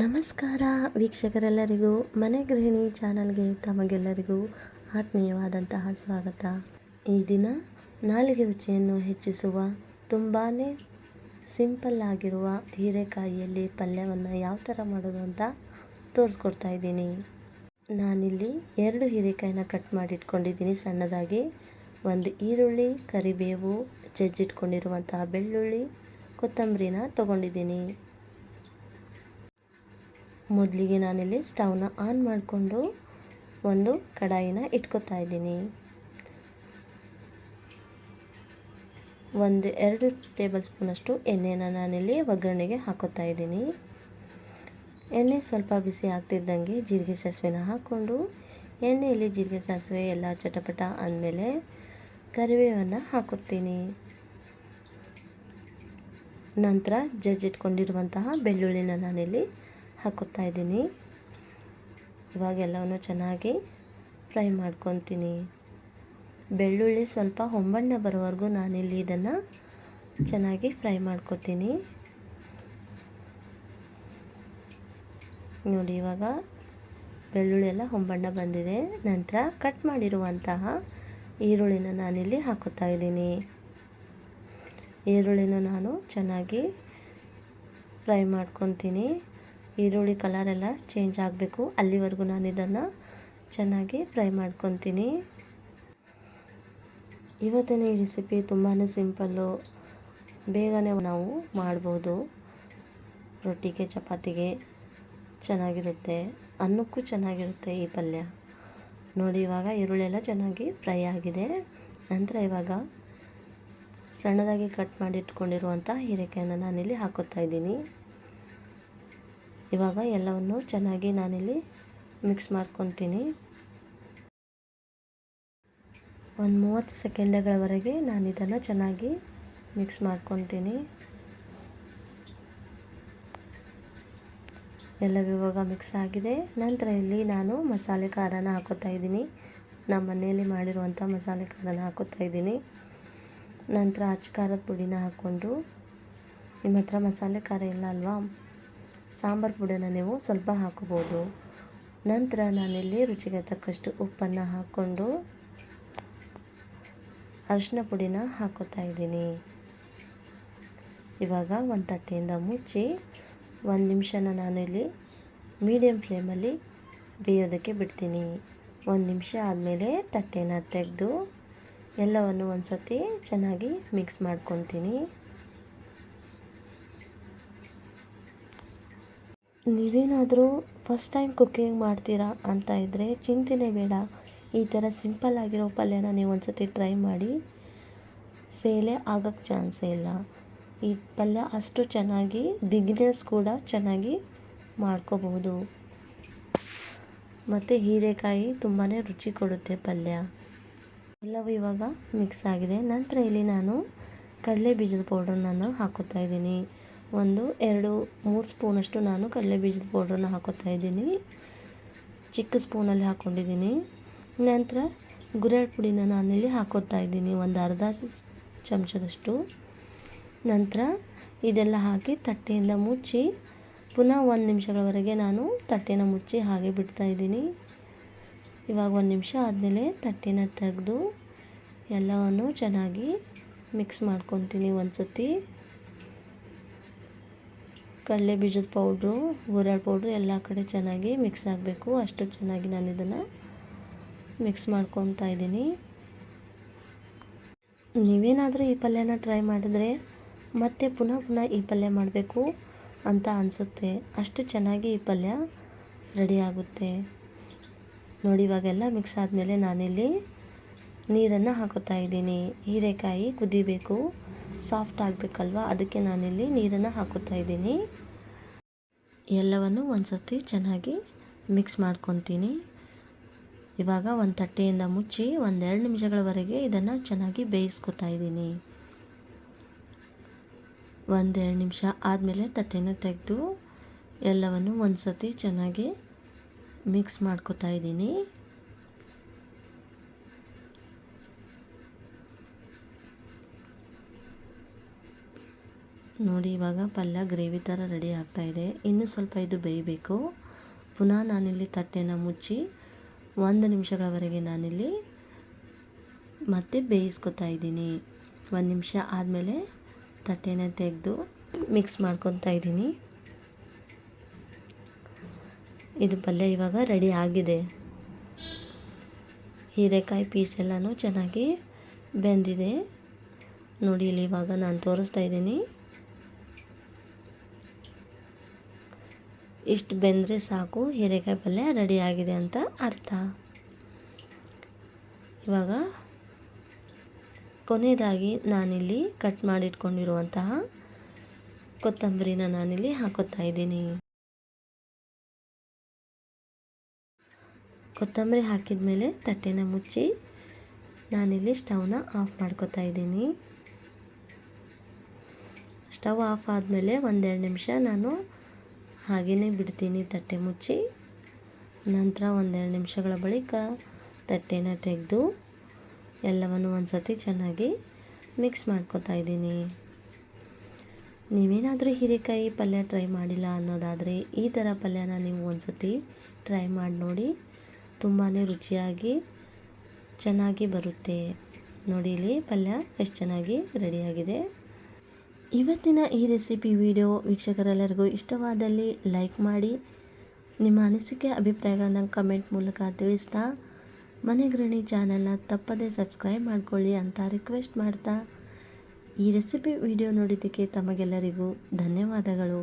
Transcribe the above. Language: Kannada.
ನಮಸ್ಕಾರ ವೀಕ್ಷಕರೆಲ್ಲರಿಗೂ, ಮನೆ ಗೃಹಿಣಿ ಚಾನಲ್ಗೆ ತಮಗೆಲ್ಲರಿಗೂ ಆತ್ಮೀಯವಾದಂತಹ ಸ್ವಾಗತ. ಈ ದಿನ ನಾಲಿಗೆ ರುಚಿಯನ್ನು ಹೆಚ್ಚಿಸುವ ತುಂಬಾ ಸಿಂಪಲ್ ಆಗಿರುವ ಹೀರೆಕಾಯಿಯಲ್ಲಿ ಪಲ್ಯವನ್ನು ಯಾವ ಥರ ಮಾಡೋದು ಅಂತ ತೋರಿಸ್ಕೊಡ್ತಾ ಇದ್ದೀನಿ. ನಾನಿಲ್ಲಿ ಎರಡು ಹೀರೆಕಾಯಿನ ಕಟ್ ಮಾಡಿಟ್ಕೊಂಡಿದ್ದೀನಿ ಸಣ್ಣದಾಗಿ. ಒಂದು ಈರುಳ್ಳಿ, ಕರಿಬೇವು, ಜಜ್ಜಿಟ್ಕೊಂಡಿರುವಂತಹ ಬೆಳ್ಳುಳ್ಳಿ, ಕೊತ್ತಂಬರಿನ ತೊಗೊಂಡಿದ್ದೀನಿ. ಮೊದಲಿಗೆ ನಾನಿಲ್ಲಿ ಸ್ಟವ್ನ ಆನ್ ಮಾಡಿಕೊಂಡು ಒಂದು ಕಡಾಯಿನ ಇಟ್ಕೊತಾ ಇದ್ದೀನಿ. ಒಂದು ಎರಡು ಟೇಬಲ್ ಸ್ಪೂನಷ್ಟು ಎಣ್ಣೆನ ನಾನಿಲ್ಲಿ ಒಗ್ಗರಣೆಗೆ ಹಾಕೋತಾ ಇದ್ದೀನಿ. ಎಣ್ಣೆ ಸ್ವಲ್ಪ ಬಿಸಿ ಆಗ್ತಿದ್ದಂಗೆ ಜೀರಿಗೆ ಸಾಸಿವೆನ ಹಾಕ್ಕೊಂಡು ಎಣ್ಣೆಯಲ್ಲಿ ಜೀರಿಗೆ ಸಾಸಿವೆ ಎಲ್ಲ ಚಟಪಟ ಅಂದಮೇಲೆ ಕರಿಬೇವನ್ನು ಹಾಕುತ್ತೀನಿ ನಂತರ ಜಜ್ಜಿಟ್ಕೊಂಡಿರುವಂತಹ ಬೆಳ್ಳುಳ್ಳಿನ ನಾನಿಲ್ಲಿ ಹಾಕೋತಾ ಇದ್ದೀನಿ. ಇವಾಗ ಎಲ್ಲವನ್ನು ಚೆನ್ನಾಗಿ ಫ್ರೈ ಮಾಡ್ಕೊತೀನಿ. ಬೆಳ್ಳುಳ್ಳಿ ಸ್ವಲ್ಪ ಹೊಂಬಣ್ಣ ಬರೋವರೆಗೂ ನಾನಿಲ್ಲಿ ಇದನ್ನು ಚೆನ್ನಾಗಿ ಫ್ರೈ ಮಾಡ್ಕೊತೀನಿ. ನೋಡಿ, ಇವಾಗ ಬೆಳ್ಳುಳ್ಳಿ ಎಲ್ಲ ಹೊಂಬಣ್ಣ ಬಂದಿದೆ. ನಂತರ ಕಟ್ ಮಾಡಿರುವಂತಹ ಈರುಳ್ಳಿನ ನಾನಿಲ್ಲಿ ಹಾಕೋತಾ ಇದ್ದೀನಿ. ಈರುಳ್ಳಿನ ನಾನು ಚೆನ್ನಾಗಿ ಫ್ರೈ ಮಾಡ್ಕೊತೀನಿ. ಈರುಳ್ಳಿ ಕಲರೆಲ್ಲ ಚೇಂಜ್ ಆಗಬೇಕು. ಅಲ್ಲಿವರೆಗೂ ನಾನು ಇದನ್ನು ಚೆನ್ನಾಗಿ ಫ್ರೈ ಮಾಡ್ಕೊತೀನಿ. ಇವತ್ತಿನ ಈ ರೆಸಿಪಿ ತುಂಬಾ ಸಿಂಪಲ್ಲು ಬೇಗನೆ ನಾವು ಮಾಡ್ಬೋದು. ರೊಟ್ಟಿಗೆ, ಚಪಾತಿಗೆ ಚೆನ್ನಾಗಿರುತ್ತೆ. ಅನ್ನಕ್ಕೂ ಚೆನ್ನಾಗಿರುತ್ತೆ ಈ ಪಲ್ಯ. ನೋಡಿ, ಇವಾಗ ಈರುಳ್ಳಿ ಎಲ್ಲ ಚೆನ್ನಾಗಿ ಫ್ರೈ ಆಗಿದೆ. ನಂತರ ಇವಾಗ ಸಣ್ಣದಾಗಿ ಕಟ್ ಮಾಡಿ ಇಟ್ಕೊಂಡಿರುವಂಥ ಹೀರೆಕಾಯನ್ನು ನಾನಿಲ್ಲಿ ಹಾಕೋತಾ ಇದ್ದೀನಿ. ಇವಾಗ ಎಲ್ಲವನ್ನು ಚೆನ್ನಾಗಿ ನಾನಿಲ್ಲಿ ಮಿಕ್ಸ್ ಮಾಡ್ಕೊತೀನಿ. ಒಂದು ಮೂವತ್ತು ಸೆಕೆಂಡ್ಗಳವರೆಗೆ ನಾನು ಇದನ್ನು ಚೆನ್ನಾಗಿ ಮಿಕ್ಸ್ ಮಾಡ್ಕೊತೀನಿ. ಎಲ್ಲವೂ ಇವಾಗ ಮಿಕ್ಸ್ ಆಗಿದೆ. ನಂತರ ಇಲ್ಲಿ ನಾನು ಮಸಾಲೆ ಖಾರನ ಹಾಕೋತಾ ಇದ್ದೀನಿ. ನಮ್ಮ ಮನೆಯಲ್ಲಿ ಮಾಡಿರುವಂಥ ಮಸಾಲೆ ಖಾರನ ಹಾಕೋತಾ ಇದ್ದೀನಿ. ನಂತರ ಅಚ್ಚ ಖಾರದ ಪುಡಿನ ಹಾಕ್ಕೊಂಡು. ನಿಮ್ಮ ಹತ್ರ ಮಸಾಲೆ ಖಾರ ಇಲ್ಲ ಅಲ್ವಾ? ಸಾಂಬಾರು ಪುಡಿನ ನೀವು ಸ್ವಲ್ಪ ಹಾಕೋಬೋದು ನಂತರ ನಾನಿಲ್ಲಿ ರುಚಿಗೆ ತಕ್ಕಷ್ಟು ಉಪ್ಪನ್ನು ಹಾಕ್ಕೊಂಡು ಅರಿಶಿನ ಪುಡಿನ ಹಾಕೋತಾ ಇದ್ದೀನಿ. ಇವಾಗ ಒಂದು ತಟ್ಟೆಯಿಂದ ಮುಚ್ಚಿ ಒಂದು ನಿಮಿಷನ ನಾನು ಇಲ್ಲಿ ಮೀಡಿಯಮ್ ಫ್ಲೇಮಲ್ಲಿ ಬೇಯೋದಕ್ಕೆ ಬಿಡ್ತೀನಿ. ಒಂದು ನಿಮಿಷ ಆದಮೇಲೆ ತಟ್ಟೆನ ತೆಗೆದು ಎಲ್ಲವನ್ನು ಒಂದು ಸತಿ ಚೆನ್ನಾಗಿ ಮಿಕ್ಸ್ ಮಾಡ್ಕೊತೀನಿ ನೀವೇನಾದರೂ ಫಸ್ಟ್ ಟೈಮ್ ಕುಕ್ಕಿಂಗ್ ಮಾಡ್ತೀರಾ ಅಂತ ಇದ್ದರೆ ಚಿಂತೆನೇ ಬೇಡ. ಈ ಥರ ಸಿಂಪಲ್ ಆಗಿರೋ ಪಲ್ಯನ ನೀವು ಒಂದು ಟ್ರೈ ಮಾಡಿ. ಫೇಲೇ ಆಗೋಕ್ಕೆ ಚಾನ್ಸೇ ಇಲ್ಲ. ಈ ಪಲ್ಯ ಅಷ್ಟು ಚೆನ್ನಾಗಿ ಬಿಗಿನರ್ಸ್ ಕೂಡ ಚೆನ್ನಾಗಿ ಮಾಡ್ಕೋಬಹುದು. ಮತ್ತು ಹೀರೆಕಾಯಿ ತುಂಬಾ ರುಚಿ ಕೊಡುತ್ತೆ ಪಲ್ಯ. ಎಲ್ಲವೂ ಇವಾಗ ಮಿಕ್ಸ್ ಆಗಿದೆ. ನಂತರ ಇಲ್ಲಿ ನಾನು ಕಡಲೆ ಬೀಜದ ಪೌಡ್ರನ್ನು ಹಾಕೋತಾ ಇದ್ದೀನಿ. ಒಂದು, ಎರಡು, ಮೂರು ಸ್ಪೂನಷ್ಟು ನಾನು ಕಡಲೆ ಬೀಜದ ಪೌಡ್ರನ್ನ ಹಾಕೋತಾ ಇದ್ದೀನಿ. ಚಿಕ್ಕ ಸ್ಪೂನಲ್ಲಿ ಹಾಕ್ಕೊಂಡಿದ್ದೀನಿ ನಂತರ ಗುರೆಳ್ ಪುಡಿನ ನಾನಿಲ್ಲಿ ಹಾಕೋತಾ ಇದ್ದೀನಿ, ಒಂದು ಅರ್ಧ ಚಮಚದಷ್ಟು. ನಂತರ ಇದೆಲ್ಲ ಹಾಕಿ ತಟ್ಟೆಯಿಂದ ಮುಚ್ಚಿ, ಪುನಃ ಒಂದು ನಿಮಿಷಗಳವರೆಗೆ ನಾನು ತಟ್ಟೆನ ಮುಚ್ಚಿ ಹಾಗೆ ಬಿಡ್ತಾ ಇದ್ದೀನಿ. ಇವಾಗ ಒಂದು ನಿಮಿಷ ಆದಮೇಲೆ ತಟ್ಟೆನ ತೆಗೆದು ಎಲ್ಲವನ್ನು ಚೆನ್ನಾಗಿ ಮಿಕ್ಸ್ ಮಾಡ್ಕೊತೀನಿ ಒಂದು ಸತಿ ಕಡಲೆ ಬೀಜದ ಪೌಡ್ರು ಗುರೆಳ್ ಪೌಡ್ರು ಎಲ್ಲ ಕಡೆ ಚೆನ್ನಾಗಿ ಮಿಕ್ಸ್ ಆಗಬೇಕು. ಅಷ್ಟು ಚೆನ್ನಾಗಿ ನಾನು ಇದನ್ನು ಮಿಕ್ಸ್ ಮಾಡ್ಕೊತಾ ಇದ್ದೀನಿ. ನೀವೇನಾದರೂ ಈ ಪಲ್ಯನ ಟ್ರೈ ಮಾಡಿದ್ರೆ ಮತ್ತೆ ಪುನಃ ಪುನಃ ಈ ಪಲ್ಯ ಮಾಡಬೇಕು ಅಂತ ಅನಿಸುತ್ತೆ. ಅಷ್ಟು ಚೆನ್ನಾಗಿ ಈ ಪಲ್ಯ ರೆಡಿ ಆಗುತ್ತೆ. ನೋಡಿ, ಇವಾಗೆಲ್ಲ ಮಿಕ್ಸ್ ಆದಮೇಲೆ ನಾನಿಲ್ಲಿ ನೀರನ್ನು ಹಾಕೋತಾ ಇದ್ದೀನಿ. ಹೀರೆಕಾಯಿ ಕುದಿಬೇಕು. ಸಾಫ್ಟ್ ಆಗಬೇಕಲ್ವ? ಅದಕ್ಕೆ ನಾನಿಲ್ಲಿ ನೀರನ್ನು ಹಾಕುತ್ತಾ ಇದ್ದೀನಿ. ಎಲ್ಲವನ್ನು ಒಂದು ಸರ್ತಿ ಚೆನ್ನಾಗಿ ಮಿಕ್ಸ್ ಮಾಡ್ಕೊತೀನಿ. ಇವಾಗ ಒಂದು ತಟ್ಟೆಯಿಂದ ಮುಚ್ಚಿ ಒಂದೆರಡು ನಿಮಿಷಗಳವರೆಗೆ ಇದನ್ನು ಚೆನ್ನಾಗಿ ಬೇಯಿಸ್ಕೊತಾ ಇದ್ದೀನಿ. ಒಂದೆರಡು ನಿಮಿಷ ಆದಮೇಲೆ ತಟ್ಟೆನ ತೆಗೆದು ಎಲ್ಲವನ್ನು ಒಂದು ಸತಿ ಚೆನ್ನಾಗಿ ಮಿಕ್ಸ್ ಮಾಡ್ಕೊತಾ ಇದ್ದೀನಿ. ನೋಡಿ, ಇವಾಗ ಪಲ್ಯ ಗ್ರೇವಿ ಥರ ರೆಡಿ ಆಗ್ತಾಯಿದೆ ಇನ್ನೂ ಸ್ವಲ್ಪ ಇದು ಬೇಯಬೇಕು. ಪುನಃ ನಾನಿಲ್ಲಿ ತಟ್ಟೆನ ಮುಚ್ಚಿ ಒಂದು ನಿಮಿಷಗಳವರೆಗೆ ನಾನಿಲ್ಲಿ ಮತ್ತೆ ಬೇಯಿಸ್ಕೊತಾ ಇದ್ದೀನಿ. ಒಂದು ನಿಮಿಷ ಆದಮೇಲೆ ತಟ್ಟೆನ ತೆಗೆದು ಮಿಕ್ಸ್ ಮಾಡ್ಕೊತಾ ಇದ್ದೀನಿ. ಇದು ಪಲ್ಯ ಇವಾಗ ರೆಡಿ ಆಗಿದೆ. ಹೀರೆಕಾಯಿ ಪೀಸ್ ಎಲ್ಲನೂ ಚೆನ್ನಾಗಿ ಬೆಂದಿದೆ. ನೋಡಿ, ಇಲ್ಲಿ ಇವಾಗ ನಾನು ತೋರಿಸ್ತಾ ಇದ್ದೀನಿ. ಇಷ್ಟು ಬೆಂದರೆ ಸಾಕು, ಹೀರೆಕಾಯಿ ಪಲ್ಯ ರೆಡಿ ಆಗಿದೆ ಅಂತ ಅರ್ಥ. ಇವಾಗ ಕೊನೆಯದಾಗಿ ನಾನಿಲ್ಲಿ ಕಟ್ ಮಾಡಿಟ್ಕೊಂಡಿರುವಂತಹ ಕೊತ್ತಂಬರಿನ ನಾನಿಲ್ಲಿ ಹಾಕೋತಾ ಇದ್ದೀನಿ. ಕೊತ್ತಂಬರಿ ಹಾಕಿದ ಮೇಲೆ ತಟ್ಟೆನ ಮುಚ್ಚಿ ನಾನಿಲ್ಲಿ ಸ್ಟವ್ನ ಆಫ್ ಮಾಡ್ಕೋತಾ ಇದ್ದೀನಿ. ಸ್ಟವ್ ಆಫ್ ಆದಮೇಲೆ ಒಂದೆರಡು ನಿಮಿಷ ನಾನು ಹಾಗೆಯೇ ಬಿಡ್ತೀನಿ ತಟ್ಟೆ ಮುಚ್ಚಿ. ನಂತರ ಒಂದೆರಡು ನಿಮಿಷಗಳ ಬಳಿಕ ತಟ್ಟೆನ ತೆಗೆದು ಎಲ್ಲವನ್ನು ಒಂದು ಸತಿ ಚೆನ್ನಾಗಿ ಮಿಕ್ಸ್ ಮಾಡ್ಕೊತಾ ಇದ್ದೀನಿ. ನೀವೇನಾದರೂ ಹೀರೆಕಾಯಿ ಪಲ್ಯ ಟ್ರೈ ಮಾಡಿಲ್ಲ ಅನ್ನೋದಾದರೆ ಈ ಥರ ಪಲ್ಯನ ನೀವು ಒಂದು ಸತಿ ಟ್ರೈ ಮಾಡಿ ನೋಡಿ. ತುಂಬಾ ರುಚಿಯಾಗಿ ಚೆನ್ನಾಗಿ ಬರುತ್ತೆ. ನೋಡಿ ಇಲ್ಲಿ ಪಲ್ಯ ಎಷ್ಟು ಚೆನ್ನಾಗಿ ರೆಡಿಯಾಗಿದೆ ಇವತ್ತಿನ ಈ ರೆಸಿಪಿ ವಿಡಿಯೋ ವೀಕ್ಷಕರೆಲ್ಲರಿಗೂ ಇಷ್ಟವಾದಲ್ಲಿ ಲೈಕ್ ಮಾಡಿ, ನಿಮ್ಮ ಅನಿಸಿಕೆ, ಅಭಿಪ್ರಾಯಗಳನ್ನು ಕಮೆಂಟ್ ಮೂಲಕ ತಿಳಿಸ್ತಾ, ಮನೆ ಗೃಹಿಣಿ ಚಾನಲ್ನ ತಪ್ಪದೇ ಸಬ್ಸ್ಕ್ರೈಬ್ ಮಾಡ್ಕೊಳ್ಳಿ ಅಂತ ರಿಕ್ವೆಸ್ಟ್ ಮಾಡ್ತಾ, ಈ ರೆಸಿಪಿ ವಿಡಿಯೋ ನೋಡಿದ್ದಕ್ಕೆ ತಮಗೆಲ್ಲರಿಗೂ ಧನ್ಯವಾದಗಳು.